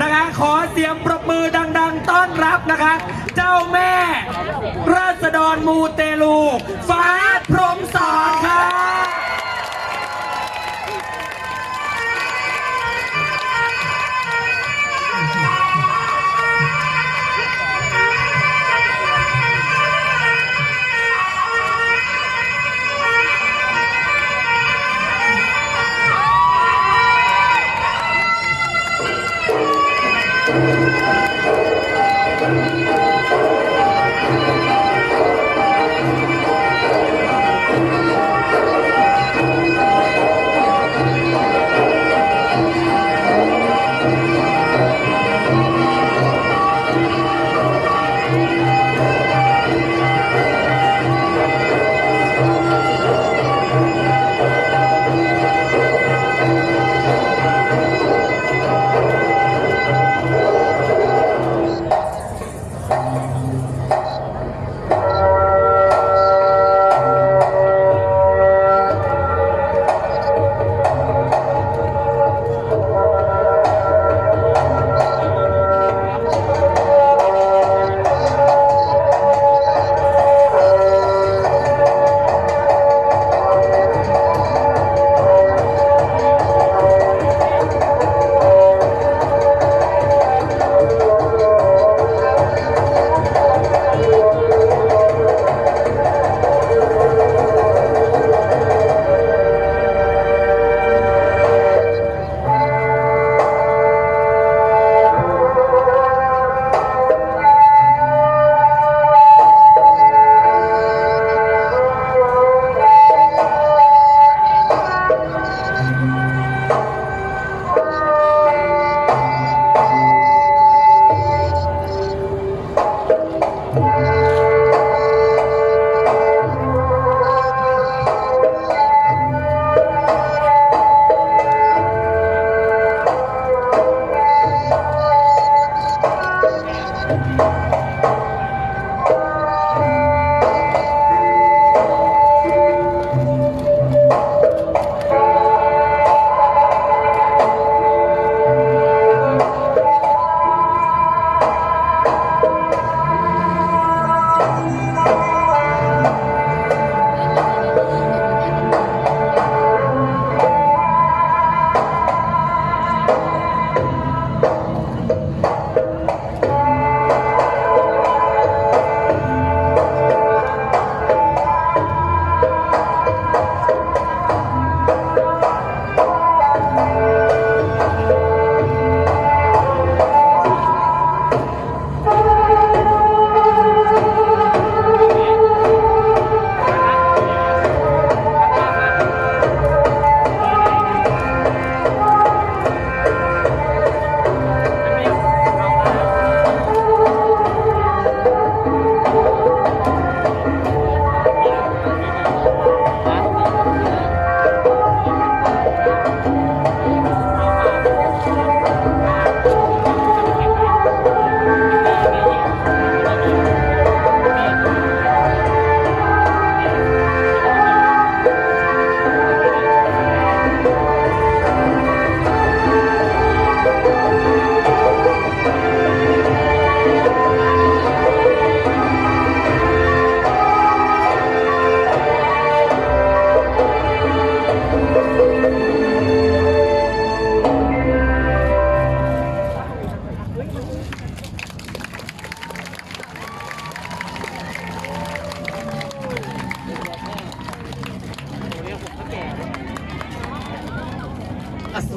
นะคะ ขอเสียงปรบมือดัง ๆ ต้อนรับนะคะ เจ้าแม่ ราษฎรมูเตลู ฟ้าพรหมสอนค่ะ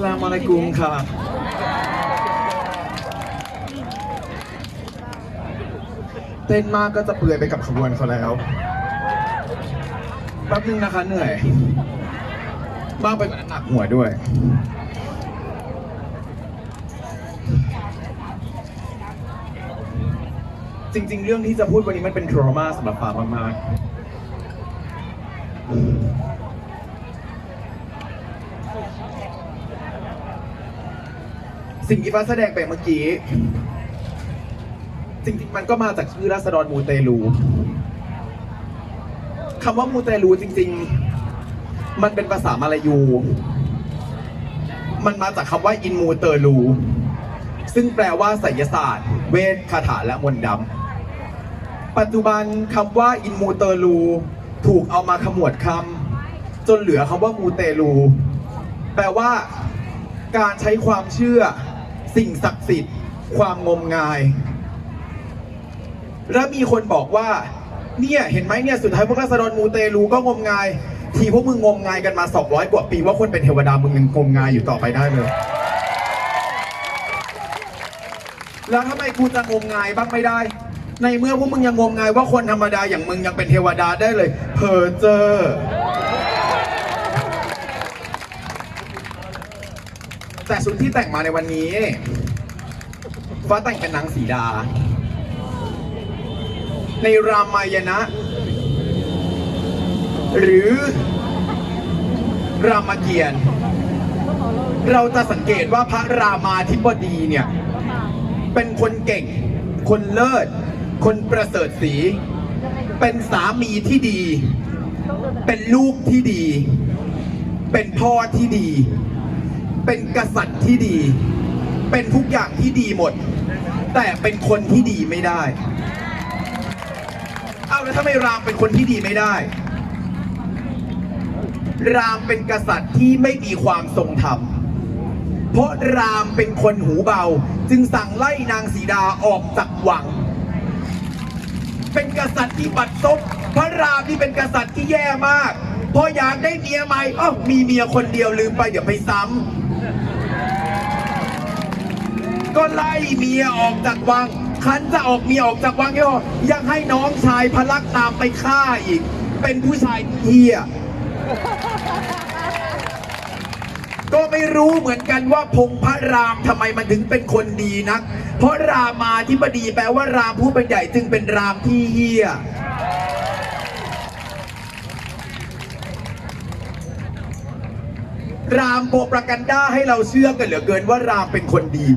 ลามุอะลัยกุมค่ะเต้นมากก็จะเปื่อยไปกับขบวนเขาแล้วแป๊บนึงนะคะเหนื่อยบ้างไปกว่านั้นหนักหัวด้วย จริง ๆ เรื่องที่จะพูดวันนี้มันเป็นทรมาสำหรับฟ้ามากๆ สิ่งที่ฟ้าแสดงไปเมื่อกี้ จริงๆ มันก็มาจากชื่อราษฎรมูเตลูคำว่ามูเตลูจริง ๆ มันเป็นภาษามาลายู มันมาจากคำว่าอินมูเตลู ซึ่งแปลว่าไสยศาสตร์ เวทคาถาและมนต์ดำ ปัจจุบันคำว่าอินมูเตลู ถูกเอามาขมวดคำจนเหลือคำว่ามูเตลู แปลว่าการใช้ความเชื่อ สิ่งศักดิ์สิทธิ์ ความงมงาย แล้วมีคนบอกว่า เนี่ยเห็นไหมเนี่ยสุดท้ายพวกราษฎรมูเตลูก็งมงาย ทีพวกมึงงมงายกันมา 200 กว่าปีว่าคนเป็นเทวดามึงยังงมงายอยู่ต่อไปได้เลยแล้วทำไมกูจะงมงายบ้างไม่ได้ ในเมื่อพวกมึงยังงมงายว่าคนธรรมดาอย่างมึงยังเป็นเทวดาได้เลยเพอเจอ แต่ชุดที่แต่งมาในวันนี้ฟ้าแต่งเป็นนางสีดา ในรามายณะ หรือรามเกียรติเราจะสังเกตว่าพระรามาธิบดีเนี่ย เป็นคนเก่ง คนเลิศ คนประเสริฐสี เป็นสามีที่ดี เป็นลูกที่ดี เป็นพ่อที่ดี เป็นกษัตริย์ที่ดี เป็นทุกอย่างที่ดีหมด แต่เป็นคนที่ดีไม่ได้ เอาแล้วทำไมรามเป็นคนที่ดีไม่ได้ รามเป็นกษัตริย์ที่ไม่มีความทรงธรรมเพราะรามเป็นคนหูเบา จึงสั่งไล่นางสีดาออกจากวัง เป็นกษัตริย์ที่บัดซบพระรามที่เป็นกษัตริย์ที่แย่มาก พออยากได้เมียใหม่อ้าวมีเมียคนเดียวลืมไปเดี๋ยวไปซ้ำ ก็ไล่เมียออกจากวัง คันจะออกเมียออกจากวังก็ยังให้น้องชายพลักตามไปฆ่าอีก เป็นผู้ชายเฮียก็ไม่รู้เหมือนกันว่าพงพระรามทำไมมันถึงเป็นคนดีนัก เพราะรามาธิบดีแปลว่ารามผู้เป็นใหญ่จึงเป็นรามที่เฮียรามโปรปรากันด้าให้เราเชื่อกันเหลือเกินว่ารามเป็นคนดี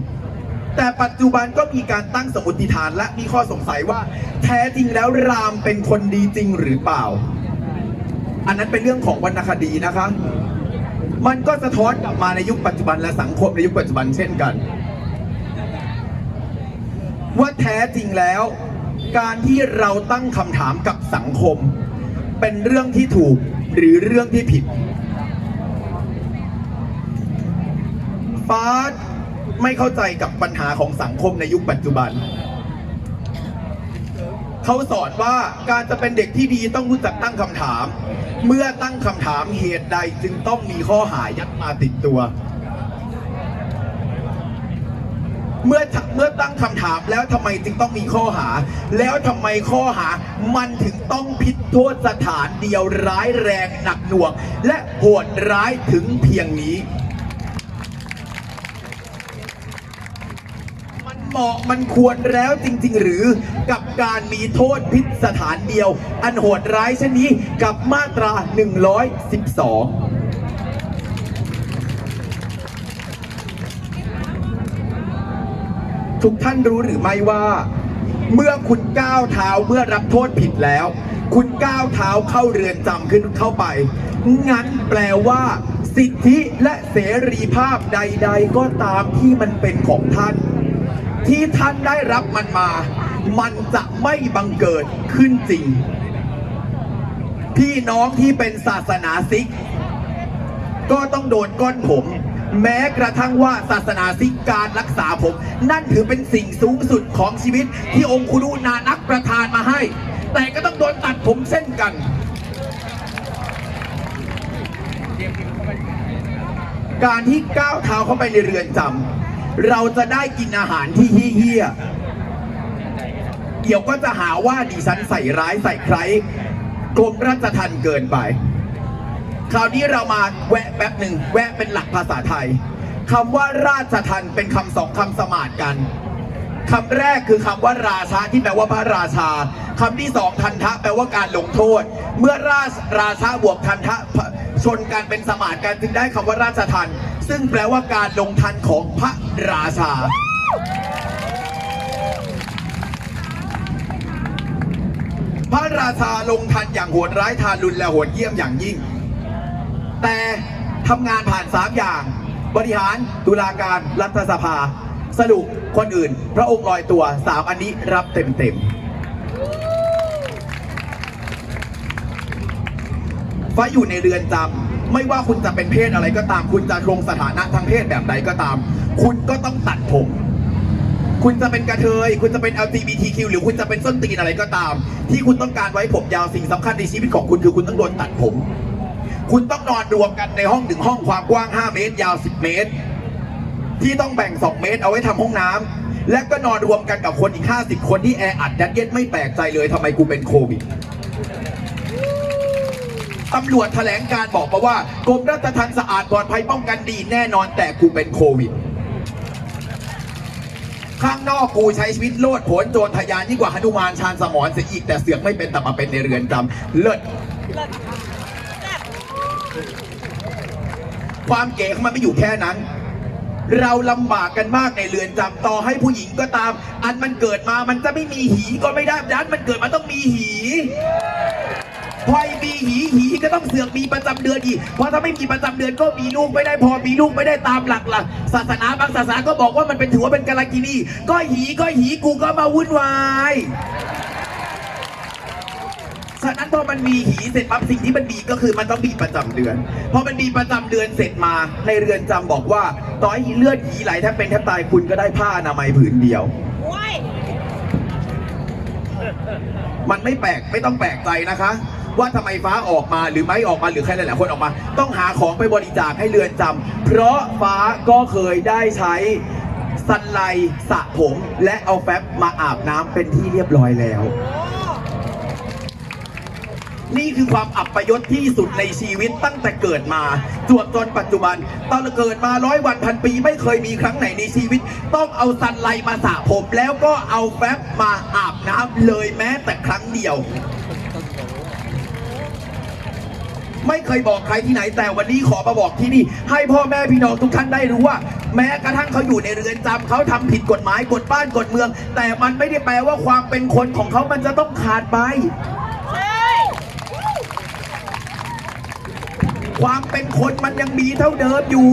แต่ปัจจุบันก็มีการตั้งสมมติฐานและมีข้อสงสัยว่า แท้จริงแล้วรามเป็นคนดีจริงหรือเปล่า อันนั้นเป็นเรื่องของวรรณคดีนะคะ มันก็สะท้อนกลับมาในยุคปัจจุบันและสังคมในยุคปัจจุบันเช่นกัน ว่าแท้จริงแล้ว การที่เราตั้งคำถามกับสังคม เป็นเรื่องที่ถูกหรือเรื่องที่ผิดฟ้า ไม่เข้าใจกับปัญหาของสังคมในยุคปัจจุบัน เขาสอนว่าการจะเป็นเด็กที่ดีต้องรู้จักตั้งคำถาม เมื่อตั้งคำถามเหตุใดจึงต้องมีข้อหายัดมาติดตัว เมื่อเมื่อตั้งคำถามแล้วทำไมจึงต้องมีข้อหา แล้วทำไมข้อหามันถึงต้องพิษโทษสถานเดียวร้ายแรงหนักหน่วง และโหดร้ายถึงเพียงนี้ เหมาะมันควรแล้วจริง ๆ หรือกับการมีโทษพิษสถานเดียว อันโหดร้ายเช่นนี้กับมาตรา 112ทุกท่านรู้หรือไม่ว่า เมื่อคุณก้าวเท้าเมื่อรับโทษผิดแล้ว คุณก้าวเท้าเข้าเรือนจำขึ้นเข้าไป งั้นแปลว่า สิทธิและเสรีภาพใด ๆ ก็ตามที่มันเป็นของท่าน ที่ท่านได้รับมันมา มันจะไม่บังเกิดขึ้นจริง พี่น้องที่เป็นศาสนาซิก ก็ต้องโดนก้อนผม แม้กระทั่งว่าศาสนาซิกการรักษาผม นั่นถือเป็นสิ่งสูงสุดของชีวิตที่องค์คุรุนานักประทานมาให้ แต่ก็ต้องโดนตัดผมเช่นกันการที่ก้าวเท้าเข้าไปในเรือนจำ เราจะได้กินอาหารที่เฮี้ยเดี๋ยวก็จะหาว่าดิฉันใส่ร้ายใส่ใครกรมราชทัณฑ์เกินไป คราวนี้เรามาแวะแป๊บหนึ่งแวะเป็นหลักภาษาไทยคำว่าราชทันเป็นคำสองคำสมานกันคำแรกคือคำว่าราชาที่แปลว่าพระราชาคำที่สองทันทะแปลว่าการลงโทษ เมื่อราชราชาบวกทันทะ ชนกันเป็นสมานกันจึงได้คำว่าราชทัน ซึ่งแปลว่าการลงทันของพระราชา พระราชาลงทันอย่างโหดร้ายทารุณและโหดเยี่ยมอย่างยิ่ง แต่ทำงานผ่านสามอย่าง บริหารตุลาการรัฐสภา สรุปคนอื่น พระองค์ลอยตัวสามอันนี้รับเต็มเต็มๆ ฟ้าอยู่ในเรือนจำไม่ว่าคุณจะเป็นเพศอะไรก็ตาม คุณจะลงสถานะทางเพศแบบใดก็ตาม คุณก็ต้องตัดผม คุณจะเป็นกระเทย คุณจะเป็น LGBTQ หรือคุณจะเป็นส้นตีนอะไรก็ตาม ที่คุณต้องการไว้ผมยาวสิ่งสำคัญในชีวิตของคุณคือคุณต้องโดนตัดผม คุณต้องนอนรวมกันในห้องหนึ่งห้องความกว้าง 5 เมตร ยาว 10 เมตร ที่ต้องแบ่ง 2 เมตร เอาไว้ทำห้องน้ำและก็นอนรวมกันกับคนอีก 50 คนที่แออัดยัดเยียดไม่แปลกใจเลยทำไมกูเป็นโควิด ตำรวจแถลงการบอกมาว่ากรมราชทัณฑ์สะอาดปลอดภัยป้องกันดีแน่นอนแต่กูเป็นโควิด ข้างนอกกูใช้ชีวิตโลดโผนโจรทะยานยิ่งกว่าหนุมานชาญสมรเสียอีกแต่เสือกไม่เป็นแต่มาเป็นในเรือนจำเลิศความเก๋ของมันไม่อยู่แค่นั้น เราลำบากกันมากในเรือนจำต่อให้ผู้หญิงก็ตาม อันมันเกิดมามันจะไม่มีหีก็ไม่ได้ดันมันเกิดมาต้องมีหี พอมีหีหีก็ต้องเสือกมีประจำเดือนอีก เพราะถ้าไม่มีประจำเดือนก็มีลูกไม่ได้พอมีลูกไม่ได้ตามหลักหลักศาสนาบางศาสนาก็บอกว่ามันเป็นถือว่าเป็นกาลกินีก็หีก็หีกูก็มาวุ่นวายฉะนั้นพอมันมีหีเสร็จปั๊บสิ่งที่มันมีก็คือมันต้องมีประจำเดือนพอมันมีประจำเดือนเสร็จมาในเรือนจำบอกว่าต่อให้เลือดหีไหลแทบเป็นแทบตายคุณก็ได้ผ้าอนามัยผืนเดียวว้ายมันไม่แปลกไม่ต้องแปลกใจนะคะ ว่าทำไมฟ้าออกมาหรือไม่ออกมาหรือใครหลายๆคนออกมา ต้องหาของไปบริจาคให้เรือนจำเพราะฟ้าก็เคยได้ใช้สันไลสระผมและเอาแฟบมาอาบน้ำเป็นที่เรียบร้อยแล้ว นี่คือความอับประยศที่สุดในชีวิตตั้งแต่เกิดมาจวบจนปัจจุบันตอนเกิดมาร้อยวันพันปีไม่เคยมีครั้งไหนในชีวิต ต้องเอาซันไลมาสระผมแล้วก็เอาแฟบมาอาบน้ำเลยแม้แต่ครั้งเดียว ไม่เคยบอกใครที่ไหน แต่วันนี้ขอมาบอกที่นี่ ให้พ่อแม่พี่น้องทุกท่านได้รู้ว่า แม้กระทั่งเขาอยู่ในเรือนจำเขาทำผิดกฎหมายกฎบ้านกฎเมือง แต่มันไม่ได้แปลว่าความเป็นคนของเขามันจะต้องขาดไปความเป็นคนมันยังมีเท่าเดิมอยู่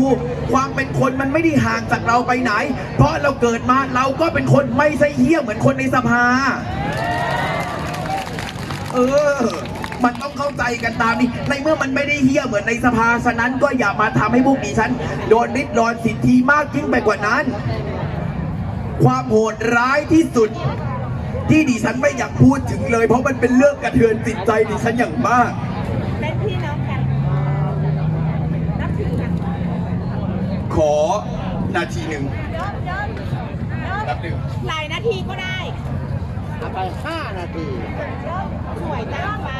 ความเป็นคนมันไม่ได้ห่างจากเราไปไหน เพราะเราเกิดมาเราก็เป็นคนไม่ใช่เหี้ยเหมือนคนในสภา เออ มันต้องเข้าใจกันตามนี้ ในเมื่อมันไม่ได้เหี้ยเหมือนในสภาฉะนั้นก็อย่ามาทำให้พวกดิฉัน โดนริดรอนสิทธิมากยิ่งไปกว่านั้น ความโหดร้ายที่สุด ที่ดิฉันไม่อยากพูดถึงเลย เพราะมันเป็นเรื่องกระเทือนจิตใจดิฉันอย่างมากเป็นพี่น้องกันนับถือกันขอนาทีหนึ่งเดินเดินแป๊บหนึ่งหลายนาทีก็ได้เอาไป5นาทีสวยจ้าฟ้า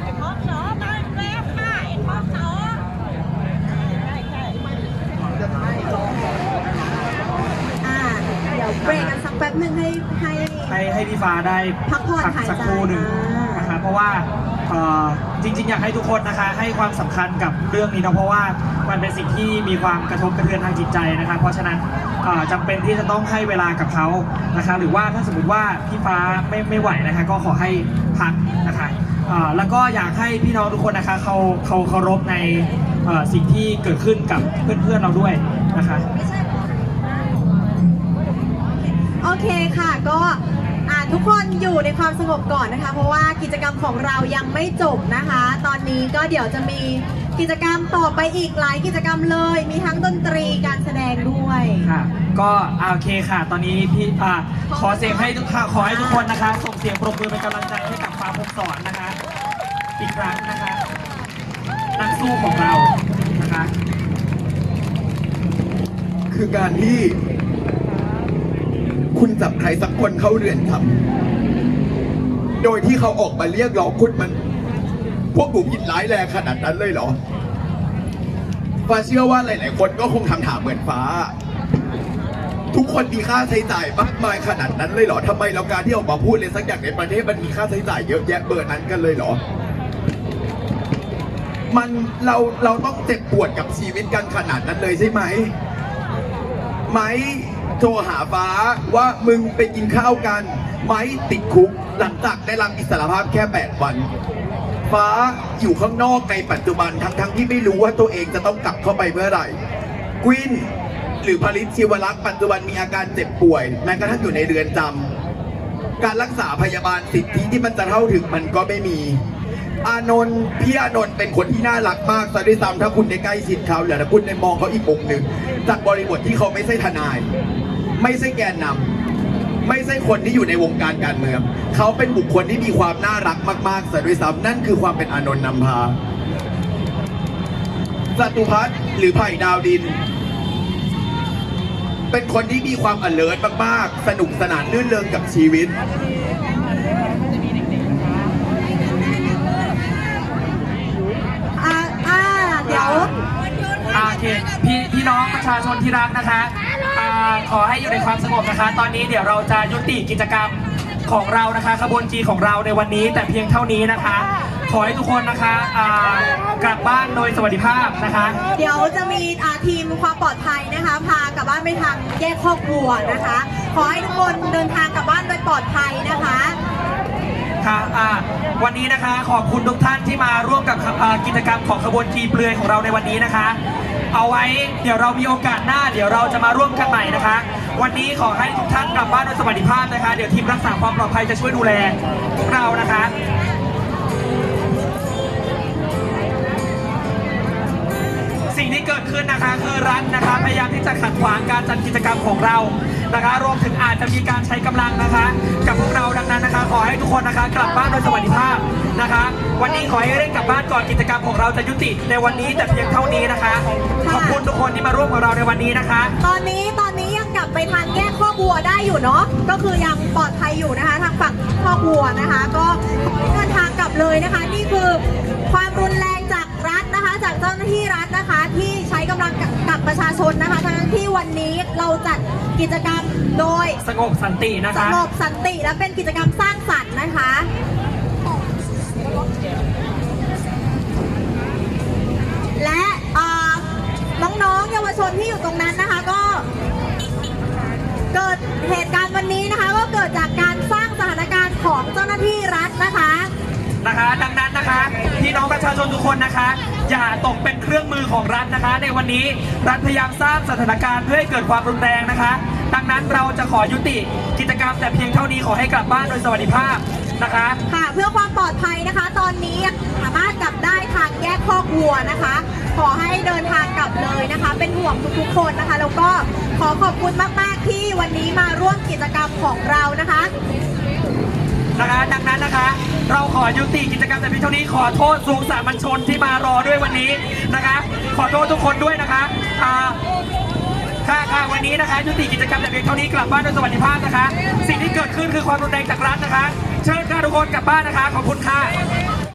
ไอ้พอกสอมาแล้วค่ะไอ้พอกสอใช่ใช่ อ่าเดี๋ยวเบรกกันสักแป๊บหนึ่งให้ให้ ให้ให้พี่ฟ้า ได้พักผ่อนหายใจสักครู่หนึ่งอ่านนะคะเพราะว่าเอ่อจริง ๆ อยากให้ทุกคนนะคะ ให้ความสำคัญกับเรื่องนี้เนาะเพราะว่ามันเป็นสิ่งที่มีความกระทบกระเทือนทางจิตใจนะคะ เพราะฉะนั้นเอ่อจำเป็นที่จะต้องให้เวลากับเขานะคะ หรือว่าถ้าสมมติว่าพี่ฟ้าไม่ไม่ไหวนะคะ ก็ขอให้พักนะคะเอ่อแล้วก็อยากให้พี่น้องทุกคนนะคะเขาเขาเคารพในเอ่อสิ่งที่เกิดขึ้นกับเพื่อนๆเราด้วยนะคะ โอเคค่ะก็อ่า ทุกคนอยู่ในความสงบก่อนนะคะ เพราะว่ากิจกรรมของเรายังไม่จบนะคะ ตอนนี้ก็เดี๋ยวจะมีกิจกรรมต่อไปอีกหลายกิจกรรมเลย มีทั้งดนตรีการแสดงด้วย ค่ะ ก็อ่าโอเคค่ะ ตอนนี้พี่อ่าขอเสียงให้ทุกค่ะขอให้ทุกคนนะคะ ส่งเสียงปรบมือเป็นกำลังใจให้กับฟ้าพงสอนนะคะ อีกครั้งนะคะ นักสู้ของเรานะคะ คือการที่ คุณจับใครสักคนเข้าเรือนจำโดยที่เขาออกมาเรียกร้องคุณมัน พวกหนูผิดร้ายแรงขนาดนั้นเลยเหรอ ฟ้าเชื่อว่าหลาย ๆ คนก็คงทำถามเหมือนฟ้า ทุกคนมีค่าใช้จ่ายมากมายขนาดนั้นเลยเหรอทำไมเราการที่ออกมาพูดเลยสักอย่างในประเทศมันมีค่าใช้จ่ายเยอะแยะเบอร์นั้นกันเลยเหรอมันเราเราต้องเจ็บปวดกับชีวิตกันขนาดนั้นเลยใช่ไหม ไหม โทรหาฟ้าว่ามึงไปกินข้าวกันไหมติดคุก หลังจากได้รับอิสรภาพแค่ 8 วัน ฟ้าอยู่ข้างนอกในปัจจุบันทั้งๆที่ไม่รู้ว่าตัวเองจะต้องกลับเข้าไปเมื่อไหร่กวินหรือผลิตชีวรักษ์ปัจจุบันมีอาการเจ็บป่วยแม้กระทั่งอยู่ในเรือนจำการรักษาพยาบาลสิทธิที่มันจะเท่าถึงมันก็ไม่มี อานนท์พี่อานนท์เป็นคนที่น่ารักมากซะด้วยซ้ำถ้าคุณได้ใกล้ชิดเขาหรือถ้าคุณได้มองเขาอีกมุมหนึ่งจากบริบทที่เขาไม่ใช่ทนาย ไม่ใช่แกนนำไม่ใช่คนที่อยู่ในวงการการเมือง เขาเป็นบุคคลที่มีความน่ารักมากๆซะด้วยซ้ำนั่นคือความเป็นอานนท์นำพาจตุพัฒน์หรือไผ่ดาวดิน เป็นคนที่มีความ alert มากๆ สนุกสนานลื่นเริงกับชีวิต อ่าอ่าเดี๋ยว อ่าโอ เคพี่พี่น้องประชาชนที่รักนะคะอ่าขอให้อยู่ในความสงบนะคะ ตอนนี้เดี๋ยวเราจะยุติกิจกรรมของเรานะคะขบวนจีของเราในวันนี้ แต่เพียงเท่านี้นะคะ ขอให้ทุกคนนะคะอ่ากลับบ้านโดยสวัสดิภาพนะคะ เดี๋ยวจะมีอ่าทีมความปลอดภัยนะคะ พากลับบ้านไปทางแยกคอกวัวนะคะ ขอให้ทุกคนเดินทางกลับบ้านโดยปลอดภัยนะคะ ค่ะอ่าวันนี้นะคะขอบคุณทุกท่านที่มาร่วมกับอ่ากิจกรรมของขบวนกีเปลือยของเราในวันนี้นะคะ เอาไว้ เดี๋ยวเรามีโอกาสหน้า เดี๋ยวเราจะมาร่วมกันใหม่นะคะ วันนี้ขอให้ทุกท่านกลับบ้านโดยสวัสดิภาพนะคะ เดี๋ยวทีมรักษาความปลอดภัยจะช่วยดูแลพวกเรานะคะสิ่งที่เกิดขึ้นนะคะคือรัฐนะคะพยายามที่จะขัดขวางการจัดกิจกรรมของเรานะคะ รวมถึงอาจจะมีการใช้กำลังนะคะ กับพวกเราดังนั้นนะคะ ขอให้ทุกคนนะคะ กลับบ้านโดยสวัสดิภาพ นะคะ วันนี้ขอให้เร่งกลับบ้านก่อนกิจกรรมของเราจะยุติในวันนี้แต่เพียงเท่านี้นะคะ ขอบคุณทุกคนที่มาร่วมกับเราในวันนี้นะคะ ตอนนี้ตอนนี้ยังกลับไปทางแยกข้อกวัวได้อยู่เนาะก็คือยังปลอดภัยอยู่นะคะ ทางฝั่งข้อกวัวนะคะ ก็เดินทางกลับเลยนะคะ นี่คือความรุนแรงจากรัฐนะคะ จากเจ้าหน้าที่รัฐนะคะ ที่ใช้กำลังกับประชาชนนะคะทั้งที่วันนี้เราจัดกิจกรรมโดยสงบสันตินะสคะงบสันติและเป็นกิจกรรมสร้างสรรค์นะคะ และน้องๆเยาวชนที่อยู่ตรงนั้นนะคะก็เกิดเหตุการณ์วันนี้นะคะก็เกิดจากการสร้างสถานการณ์ของเจ้าหน้าที่รัฐนะคะนะคะ ดังนั้นนะคะพี่น้องประชาชนทุกคนนะคะ อย่าตกเป็นเครื่องมือของรัฐนะคะ ในวันนี้รัฐพยายามสร้างสถานการณ์เพื่อให้เกิดความรุนแรงนะคะ ดังนั้นเราจะขอยุติกิจกรรมแต่เพียงเท่านี้ขอให้กลับบ้านโดยสวัสดิภาพนะคะ ค่ะเพื่อความปลอดภัยนะคะ ตอนนี้สามารถกลับได้ทางแยกคอกวัวนะคะ ขอให้เดินทางกลับเลยนะคะ เป็นห่วงทุกๆคนนะคะ แล้วก็ขอขอบคุณมากๆที่วันนี้มาร่วมกิจกรรมของเรานะคะนะคะดังนั้นนะคะ เราขอยุติกิจกรรมแต่เพียงเท่านี้ขอโทษสูงสามัญชนที่มารอด้วยวันนี้นะคะ ขอโทษทุกคนด้วยนะคะอ่า ค่ะค่ะวันนี้นะคะยุติกิจกรรมแต่เพียงเท่านี้กลับบ้านด้วยสวัสดิภาพนะคะ สิ่งที่เกิดขึ้นคือความรุนแรงจากรัฐนะคะ เชิญค่ะทุกคนกลับบ้านนะคะ ขอบคุณค่ะ